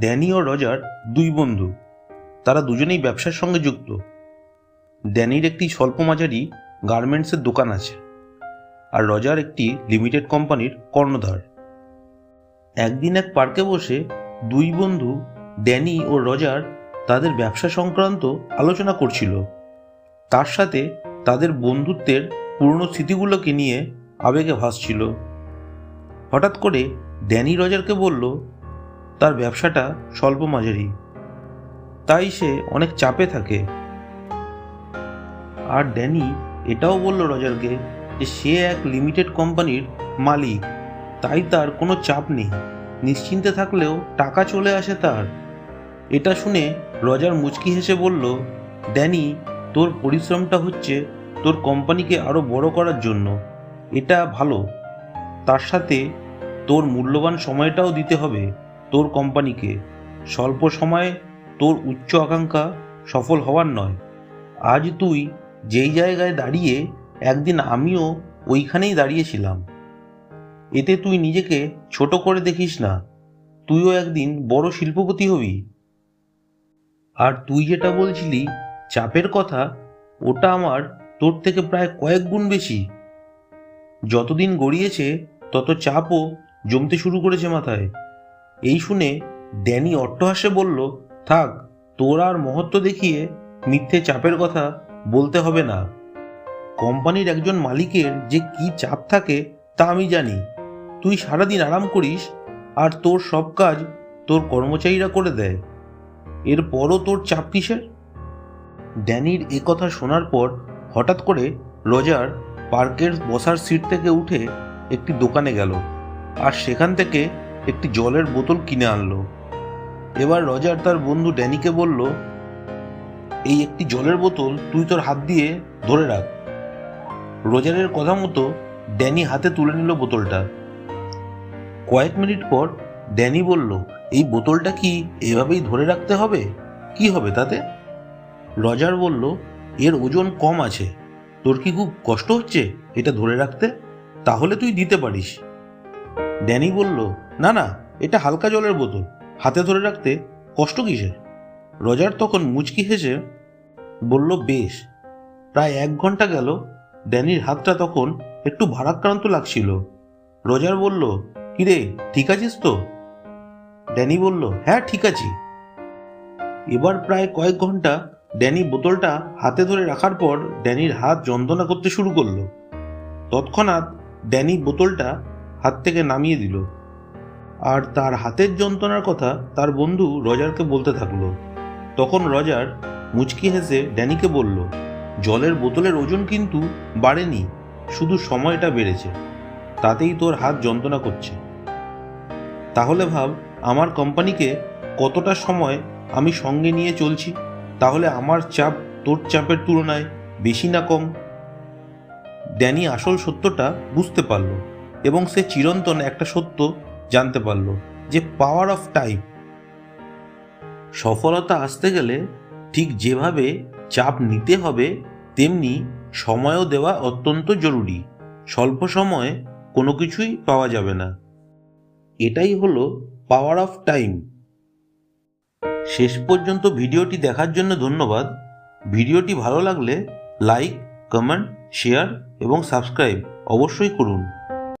Danny ও Roger দুই বন্ধু। তারা দুজনেই ব্যবসার সঙ্গে যুক্ত। ড্যানির একটি স্বল্প মাঝারি গার্মেন্টসের দোকান আছে আর রজার একটি লিমিটেড কোম্পানির কর্ণধার। একদিন এক পার্কে বসে দুই বন্ধু, ড্যানি ও রজার, তাদের ব্যবসা সংক্রান্ত আলোচনা করছিল। তার সাথে তাদের বন্ধুত্বের পুরনো স্মৃতিগুলোকে নিয়ে আবেগে ভাসছিল। হঠাৎ করে ড্যানি রজারকে বলল তার ব্যবসাটা স্বল্প মাঝারি। তাই সে অনেক চাপে থাকে। আর ড্যানি এটাও বলল রজারকে যে সে এক লিমিটেড কোম্পানির মালিক, তাই তার কোনো চাপ নেই। নিশ্চিন্তে থাকলেও টাকা চলে আসে তার। এটা শুনে রজার মুচকি হেসে বলল, ড্যানি, তোর পরিশ্রমটা হচ্ছে তোর কোম্পানিকে আরও বড় করার জন্য। এটা ভালো। তার সাথে তোর মূল্যবান সময়টাও দিতে হবে। তোর কোম্পানিকে স্বল্প সময়ে তোর উচ্চ আকাঙ্ক্ষা সফল হওয়ার নয়। আজ তুই যেই জায়গায় দাঁড়িয়ে একদিন আমিও ওইখানেই দাঁড়িয়েছিলাম। এতে তুই নিজেকে ছোট করে দেখিস না। তুইও একদিন বড় শিল্পপতি হবি। আর তুই যেটা বলছিলি চাপের কথা, ওটা আমার তোর থেকে প্রায় কয়েক গুণ বেশি। যতদিন গড়িয়েছে, তত চাপও জমতে শুরু করেছে মাথায়। এই শুনে ড্যানি অট্টহাসে বলল, থাক, তোর আর মহত্ব দেখিয়ে মিথ্যে চাপের কথা বলতে হবে না। কোম্পানির একজন মালিকের যে কি চাপ থাকে তা আমি জানি। তুই সারাদিন আরাম করিস আর তোর সব কাজ তোর কর্মচারীরা করে দেয়। এরপরও তোর চাপ কিসের? ড্যানির এ কথা শোনার পর হঠাৎ করে রজার পার্কের বসার সিট থেকে উঠে একটি দোকানে গেল। আর সেখান থেকে একটি জলের বোতল কিনে আনলো। এবার রজার তার বন্ধু ড্যানিকে বলল, এই একটি জলের বোতল তুই তোর হাত দিয়ে ধরে রাখ। রোজারের কথা মতো ড্যানি হাতে তুলে নিল বোতলটা। কয়েক মিনিট পর ড্যানি বলল, এই বোতলটা কি এভাবেই ধরে রাখতে হবে? কি হবে তাতে? রজার বলল, এর ওজন কম আছে। তোর কি খুব কষ্ট হচ্ছে এটা ধরে রাখতে? তাহলে তুই দিতে পারিস। ড্যানি বলল, না না, এটা হালকা জলের বোতল। হাতে ধরে রাখতে কষ্ট কিসের? রজার তখন মুচকি হেসে বলল, বেশ, প্রায় এক ঘণ্টা গেল। ড্যানির হাতটা তখন একটু ভারাক্রান্ত লাগছিল। রজার বলল, কিরে, ঠিক আছিস তো? ড্যানি বলল হ্যাঁ ঠিক আছি। এবার প্রায় কয়েক ঘণ্টা ড্যানি বোতলটা হাতে ধরে রাখার পর ড্যানির হাত যন্ত্রণা করতে শুরু করল। তৎক্ষণাৎ ড্যানি বোতলটা হাত থেকে নামিয়ে দিল। আর তার হাতের যন্ত্রণার কথা তার বন্ধু রজারকে বলতে থাকল। তখন রজার মুচকি হেসে ড্যানিকে বলল, জলের বোতলের ওজন কিন্তু বাড়েনি, শুধু সময়টা বেড়েছে। তাতেই তোর হাত যন্ত্রণা করছে। তাহলে ভাব, আমার কোম্পানিকে কতটা সময় আমি সঙ্গে নিয়ে চলছি? তাহলে আমার চাপ তোর চাপের তুলনায় বেশি না কম? ড্যানি আসল সত্যটা বুঝতে পারল। এবং সে চিরন্তন একটা সত্য জানতে পারল, যে পাওয়ার অফ টাইম সফলতা আসতে গেলে ঠিক যেভাবে চাপ নিতে হবে, তেমনি সময়ও দেওয়া অত্যন্ত জরুরি। স্বল্প সময়ে কোনো কিছুই পাওয়া যাবে না। এটাই হলো পাওয়ার অফ টাইম শেষ পর্যন্ত ভিডিওটি দেখার জন্য ধন্যবাদ। ভিডিওটি ভালো লাগলে লাইক কমেন্ট শেয়ার এবং সাবস্ক্রাইব অবশ্যই করুন।